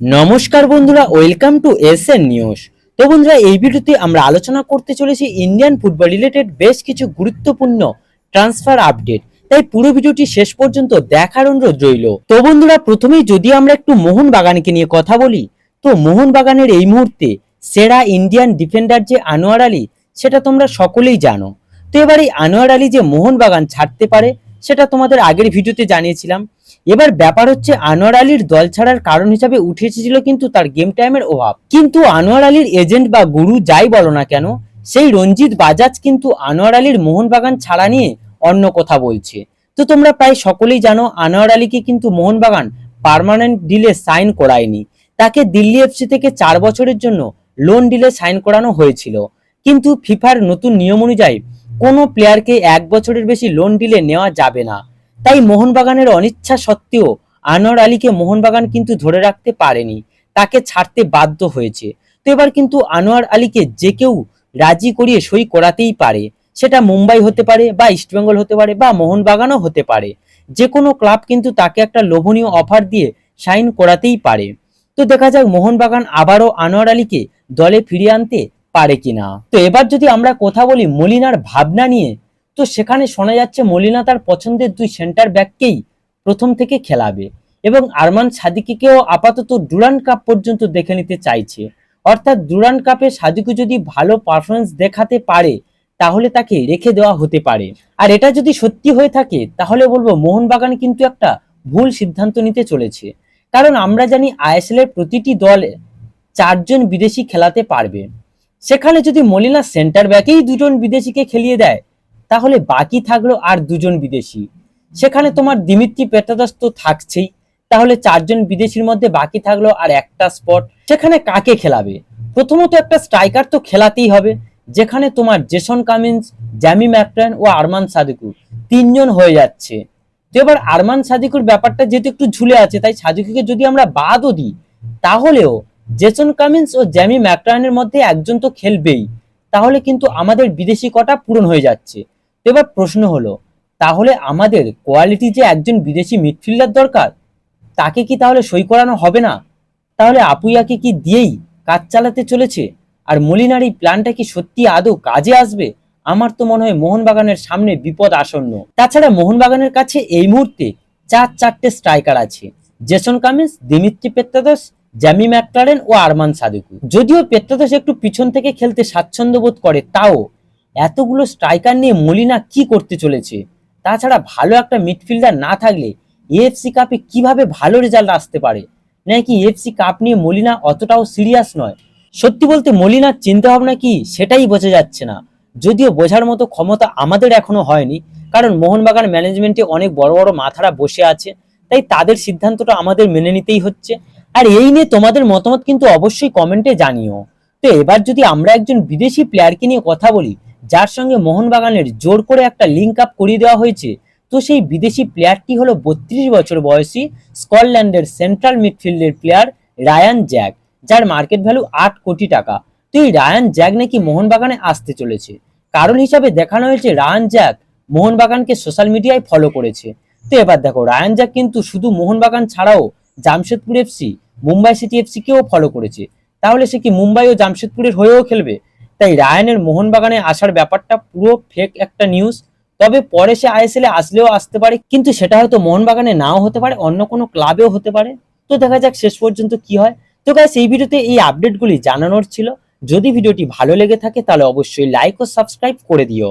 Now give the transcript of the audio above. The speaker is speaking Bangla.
নমস্কার বন্ধুরা welcome to S N news তো বন্ধুরা, এই ভিডিওতে আমরা আলোচনা করতে চলেছি ইন্ডিয়ান ফুটবল রিলেটেড বেশ কিছু গুরুত্বপূর্ণ ট্রান্সফার আপডেট তাই পুরো ভিডিওটি শেষ পর্যন্ত দেখার অনুরোধ রইল। তো বন্ধুরা, প্রথমেই যদি আমরা একটু মোহন বাগানকে নিয়ে কথা বলি, তো মোহন বাগানের এই মুহূর্তে সেরা ইন্ডিয়ান ডিফেন্ডার যে আনোয়ার আলী, সেটা তোমরা সকলেই জানো। তো এবার এই আনোয়ার আলী যে মোহন বাগান ছাড়তে পারে, সেটা তোমাদের আগের ভিডিওতে জানিয়েছিলাম। এবার ব্যাপার হচ্ছে আনোয়ার আলীর দল ছাড়ার কারণ হিসাবে উঠে এসেছিল কিন্তু তার গেম টাইমের অভাব। কিন্তু আনোয়ার আলীর এজেন্ট বা গুরু যাই বলো না কেন, সেই রঞ্জিত বাজাজ কিন্তু আনোয়ার আলীর মোহনবাগান ছাড়া নিয়ে অন্য কথা বলছে। তো তোমরা প্রায় সকলেই জানো, আনোয়ার আলীকে কিন্তু মোহনবাগান পার্মানেন্ট ডিলে সাইন করায়নি। তাকে দিল্লি এফসি থেকে চার বছরের জন্য লোন ডিলে সাইন করানো হয়েছিল। কিন্তু ফিফার নতুন নিয়ম অনুযায়ী কোনো প্লেয়ারকে এক বছরের বেশি লোন ডিলে নেওয়া যাবে না। তাই মোহনবাগানের অনিচ্ছা সত্ত্বেও আনোয়ার আলীকে মোহনবাগান কিন্তু ধরে রাখতে পারেনি। তাকে ছাড়তে বাধ্য হয়েছে। তো এবার কিন্তু আনোয়ার আলীকে যে কেউ রাজি করিয়ে সই করাতেই পারে। সেটা মুম্বাই হতে পারে বা ইস্টবেঙ্গল হতে পারে বা মোহনবাগানও হতে পারে। যে কোনো ক্লাব কিন্তু তাকে একটা লোভনীয় অফার দিয়ে সাইন করাতেই পারে। তো দেখা যাক মোহনবাগান আবারও আনোয়ার আলীকে দলে ফিরিয়ে আনতে পারে কিনা। তো এবার যদি আমরা কথা বলি মলিনার ভাবনা নিয়ে তো সেখানে শোনা যাচ্ছে মলিনা তার পছন্দের দুই সেন্টার ব্যাককেই প্রথম থেকে খেলাবে এবং আরমান সাদিকিকেও আপাতত ডুরান কাপ পর্যন্ত দেখে নিতে চাইছে। অর্থাৎ ডুরান কাপে সাদিকু যদি ভালো পারফরমেন্স দেখাতে পারে, তাহলে তাকে রেখে দেওয়া হতে পারে। আর এটা যদি সত্যি হয়ে থাকে, তাহলে বলব মোহনবাগান কিন্তু একটা ভুল সিদ্ধান্ত নিতে চলেছে। কারণ আমরা জানি আইএসএল এর প্রতিটি দলে চারজন বিদেশি খেলাতে পারবে। সেখানে যদি মলিনা সেন্টার ব্যাকেই দুজন বিদেশিকে খেলিয়ে দেয় তাহলে বাকি থাকল আর দুজন বিদেশি। সেখানে তোমার দিমিত্রি পেটাদাস তো থাকছেই। তাহলে চারজন বিদেশির মধ্যে বাকি থাকল আর একটা স্পট সেখানে কাকে খেলাবে? প্রথমত একটা স্ট্রাইকার তো খেলাতেই হবে, যেখানে তোমার জেসন কামিন্স, জ্যামি ম্যাকট্রান ও আরমান সাদিকু তিনজন হয়ে যাচ্ছে। তো এবার আরমান সাদিকুর ব্যাপারটা যেহেতু একটু ঝুলে আছে, তাই সাদিকুকে যদি আমরা বাদও দিই, তাহলেও জেসন কামিন্স ও জ্যামি ম্যাকট্রানের মধ্যে একজন তো খেলবেই। তাহলে কিন্তু আমাদের বিদেশি কটা পূরণ হয়ে যাচ্ছে। এবার প্রশ্ন হলো, তাহলে আমাদের কোয়ালিটি যে একজন বিদেশি মিডফিল্ডার দরকার, তাকে কি তাহলে সই করানো হবে না? তাহলে আপুইয়াকে কি দিয়েই কাজ চালাতে চলেছে? আর মলিনার এই প্ল্যানটা কি সত্যি আদৌ কাজে আসবে? আমার তো মনে হয় মোহনবাগানের সামনে বিপদ আসন্ন। তাছাড়া মোহনবাগানের কাছে এই মুহূর্তে চার চারটে স্ট্রাইকার আছে। Jason Cummins, Dimitri Petratos Jamie Maclaren ও আরমান সাদিকু যদিও পেত্রাদস একটু পিছন থেকে খেলতে স্বাচ্ছন্দ্য বোধ করে, তাও এতগুলো স্ট্রাইকার নিয়ে মলিনা কি করতে চলেছে? তাছাড়া ভালো একটা মিডফিল্ডার না থাকলে এএফসি কাপে কীভাবে ভালো রেজাল্ট আসতে পারে? নাকি এএফসি কাপ নিয়ে মলিনা অতটাও সিরিয়াস নয়? সত্যি বলতে মলিনার চিন্তা ভাবনা কি সেটাই বোঝা যাচ্ছে না। যদিও বোঝার মতো ক্ষমতা আমাদের এখনও হয়নি, কারণ মোহনবাগান ম্যানেজমেন্টে অনেক বড় বড় মাথারা বসে আছে, তাই তাদের সিদ্ধান্তটা আমাদের মেনে নিতেই হচ্ছে। আর এই নিয়ে তোমাদের মতামত কিন্তু অবশ্যই কমেন্টে জানিও। তো এবার যদি আমরা একজন বিদেশি প্লেয়ারকে নিয়ে কথা বলি যার সঙ্গে মোহনবাগানের জোর করে একটা লিঙ্ক আপ করিয়ে দেওয়া হয়েছে। তো সেই বিদেশি প্লেয়ারটি হলো বত্রিশ বছর বয়সী স্কটল্যান্ডের সেন্ট্রাল মিডফিল্ডের প্লেয়ার রায়ান জ্যাক যার মার্কেট ভ্যালু আট কোটি টাকা। তো এই রায়ান জ্যাক নাকি মোহনবাগানে আসতে চলেছে। কারণ হিসাবে দেখানো হয়েছে রায়ান জ্যাক মোহনবাগানকে সোশ্যাল মিডিয়ায় ফলো করেছে। তো এবার দেখো, রায়ান জ্যাক কিন্তু শুধু মোহনবাগান ছাড়াও Jamshedpur FC Mumbai city FC কেও ফলো করেছে। তাহলে সে কি মুম্বাই ও জামশেদপুরের হয়েও খেলবে? তাই রায়ানের মোহনবাগানে আসার ব্যাপারটা পুরো ফেক একটা নিউজ তবে পরে সে আইএসএল এ আসলেও আসতে পারে, কিন্তু সেটা হয়তো মোহনবাগানে নাও হতে পারে, অন্য কোনো ক্লাবেও হতে পারে। তো দেখা যাক শেষ পর্যন্ত কি হয়। তো গাইস এই ভিডিওতে এই আপডেটগুলি জানানোর ছিল। যদি ভিডিওটি ভালো লেগে থাকে, তাহলে অবশ্যই লাইক ও সাবস্ক্রাইব করে দিও।